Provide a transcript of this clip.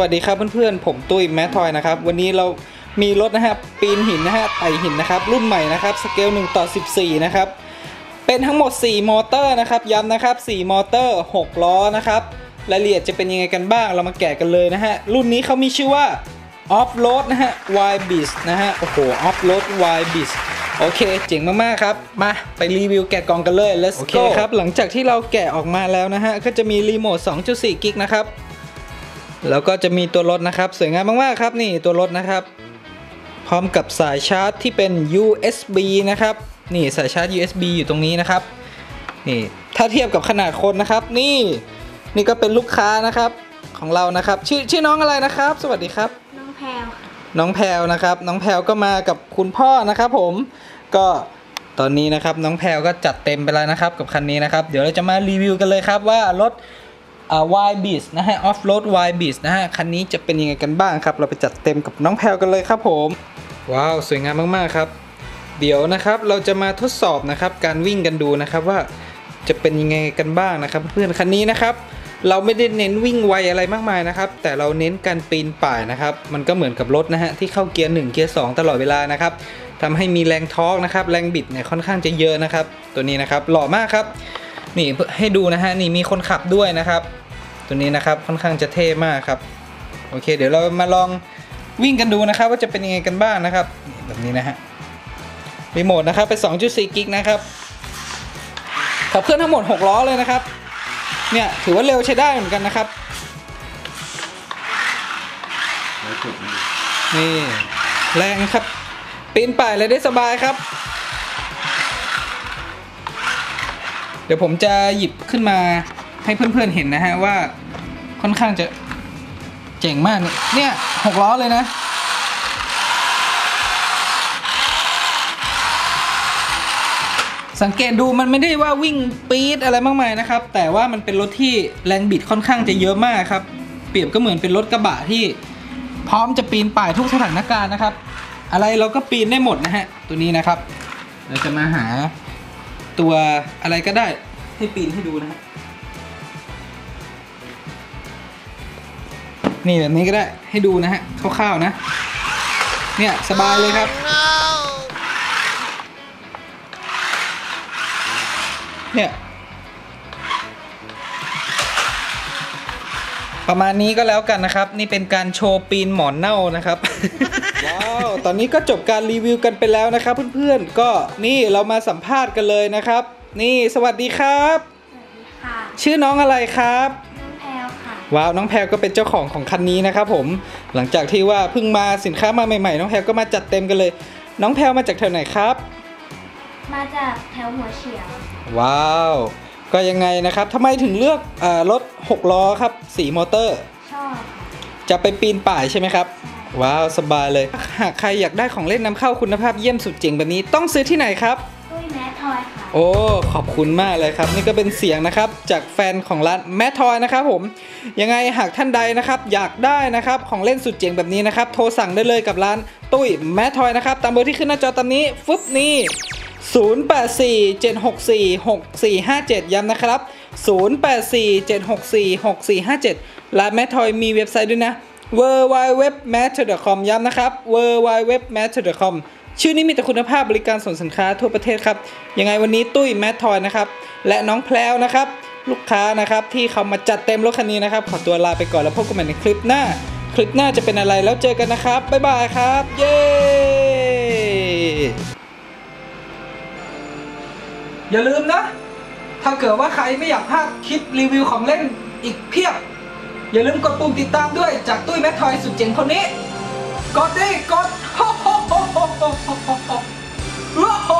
วัสดีครับเพื่อนๆ ผมตุ้ยแมททอยนะครับ วันนี้เรามีรถนะฮะปีนหินนะฮะไต่หินนะครับ รุ่นใหม่นะครับสเกล1ต่อ 14 นะครับ เป็นทั้งหมด 4 มอเตอร์นะครับ ย้ำนะครับ 4 มอเตอร์ 6 ล้อนะครับ รายละเอียดจะเป็นยังไงกันบ้างเรามาแกะกันเลยนะฮะ รุ่นนี้เขามีชื่อว่า Off Road นะฮะ Y b i z นะฮะ โอ้โห Off Road Y b i z โอเค เจ๋งมาก ๆ ครับ มา ไปรีวิวแกะกล่องกันเลย let's go โอเคครับ หลังจากที่เราแกะออกมาแล้วนะฮะ ก็จะมีรีโมท 2.4 กิกนะครับ แล้วก็จะมีตัวรถนะครับ สวยงามมากๆครับนี่ตัวรถนะครับ พร้อมกับสายชาร์จที่เป็น USB นะครับนี่สายชาร์จ USB อยู่ตรงนี้นะครับนี่ถ้าเทียบกับขนาดคนนะครับ นี่นี่ก็เป็นลูกค้านะครับของเรานะครับ ชื่อชื่อน้องอะไรนะครับ สวัสดีครับ น้องแพลวค่ะน้องแพลวนะครับ น้องแพลวก็มากับคุณพ่อนะครับ ผมก็ตอนนี้นะครับน้องแพลวก็จัดเต็มไปแล้วนะครับ กับคันนี้นะครับ เดี๋ยวเราจะมารีวิวกันเลยครับว่ารถ อ่า Y b i z นะฮะ Off Road Y b i z นะฮะคันนี้จะเป็นยังไงกันบ้างครับ เราไปจัดเต็มกับน้องแพลกันเลยครับผม ว้าว สวยงามมากๆครับ เดี๋ยวนะครับเราจะมาทดสอบนะครับการวิ่งกันดูนะครับว่าจะเป็นยังไงกันบ้างนะครับ เพื่อนคันนี้นะครับ เราไม่ได้เน้นวิ่งไวอะไรมากมายนะครับ แต่เราเน้นการปีนป่ายนะครับ มันก็เหมือนกับรถนะฮะที่เข้าเกียร์1เกียร์2ตลอดเวลานะครับทำให้มีแรงทอร์กนะครับแรงบิดเนี่ยค่อนข้างจะเยอะนะครับ ตัวนี้นะครับหล่อมากครับ นี่ให้ดูนะฮะนี่มีคนขับด้วยนะครับ ตัวนี้นะครับค่อนข้างจะเท่มากครับโอเค เดี๋ยวเรามาลองวิ่งกันดูนะครับ ว่าจะเป็นยังไงกันบ้างนะครับแบบนี้นะฮะรีโมทนะครับเป็น2.4กิกนะครับขับเคลื่อนทั้งหมด 6 ล้อเลยนะครับ เนี่ยถือว่าเร็วใช้ได้เหมือนกันนะครับ นี่แรงครับปีนป่ายเลยได้สบายครับ เดี๋ยวผมจะหยิบขึ้นมาให้เพื่อนๆเห็นนะฮะว่าค่อนข้างจะเจ๋งมากเนี่ยเนี่ยหกล้อเลยนะ สังเกตดูมันไม่ได้ว่าวิ่งปี๊ดอะไรมากมายนะครับ แต่ว่ามันเป็นรถที่แรงบิดค่อนข้างจะเยอะมากครับ เปรียบก็เหมือนเป็นรถกระบะที่ พร้อมจะปีนป่ายทุกสถานการณ์นะครับ อะไรเราก็ปีนได้หมดนะฮะตัวนี้นะครับ เราจะมาหา ตัวอะไรก็ได้ให้ปีนให้ดูนะฮะนี่แบบนี้ก็ได้ให้ดูนะฮะคร่าวๆนะ เนี่ยสบายเลยครับ เนี่ย ประมาณนี้ก็แล้วกันนะครับ นี่เป็นการโชว์ปีนหมอนเน่านะครับว้าวตอนนี้ก็จบการรีวิวกันไปแล้วนะครับ เพื่อนๆก็นี่เรามาสัมภาษณ์กันเลยนะครับ นี่สวัสดีครับสวัสดีค่ะชื่อน้องอะไรครับ น้องแพลวค่ะ ว้าวน้องแพลก็เป็นเจ้าของของคันนี้นะครับผมหลังจากที่ว่าเพิ่งมาสินค้ามาใหม่ๆ น้องแพลก็มาจัดเต็มกันเลย น้องแพลมาจากแถวไหนครับ มาจากแถวหัวเฉียว ว้าว ก็ยังไงนะครับทำไมถึงเลือกอารถ 6 ล้อครับ สีมอเตอร์ ชอบค่ะจะไปปีนป่ายใช่ไหมครับใช่ว้าว สบายเลย หากใครอยากได้ของเล่นนำเข้าคุณภาพเยี่ยมสุดเจ๋งแบบนี้ต้องซื้อที่ไหนครับตุ้ยแมททอยค่ะ โอ้ ขอบคุณมากเลยครับ นี่ก็เป็นเสียงนะครับ จากแฟนของร้านแมททอยนะครับผม ยังไงหากท่านใดนะครับ อยากได้นะครับของเล่นสุดเจ๋งแบบนี้นะครับ โทรสั่งได้เลยกับร้านตุ้ยแมททอยนะครับ ตามเบอร์ที่ขึ้นหน้าจอตามนี้ฟึบนี่ 0847646457 ย้ำนะครับ 0847646457ร้านแมททอยมีเว็บไซต์ด้วยนะ w w w m a t t e r c o m ย้ำนะครับ w w w m a t t e r c o m ชื่อนี้มีแต่คุณภาพบริการส่งสินค้าทั่วประเทศครับ ยังไงวันนี้ตุ้ยแมททอยนะครับ และน้องแพลวนะครับ ลูกค้านะครับ ที่เขามาจัดเต็มรถคันนี้นะครับ ขอตัวลาไปก่อนแล้วพบกันใหม่ในคลิปหน้า คลิปหน้าจะเป็นอะไรแล้วเจอกันนะครับ บ๊ายบายครับ เย้ อย่าลืมนะ ถ้าเกิดว่าใครไม่อยากพลาดคลิปรีวิวของเล่นอีกเพียบ อย่าลืมกดปุ่มติดตามด้วยจากตุ้ยแมททอยสุดเจ๋งคนนี้ กดดิกดโฮโฮโฮโฮโฮโฮ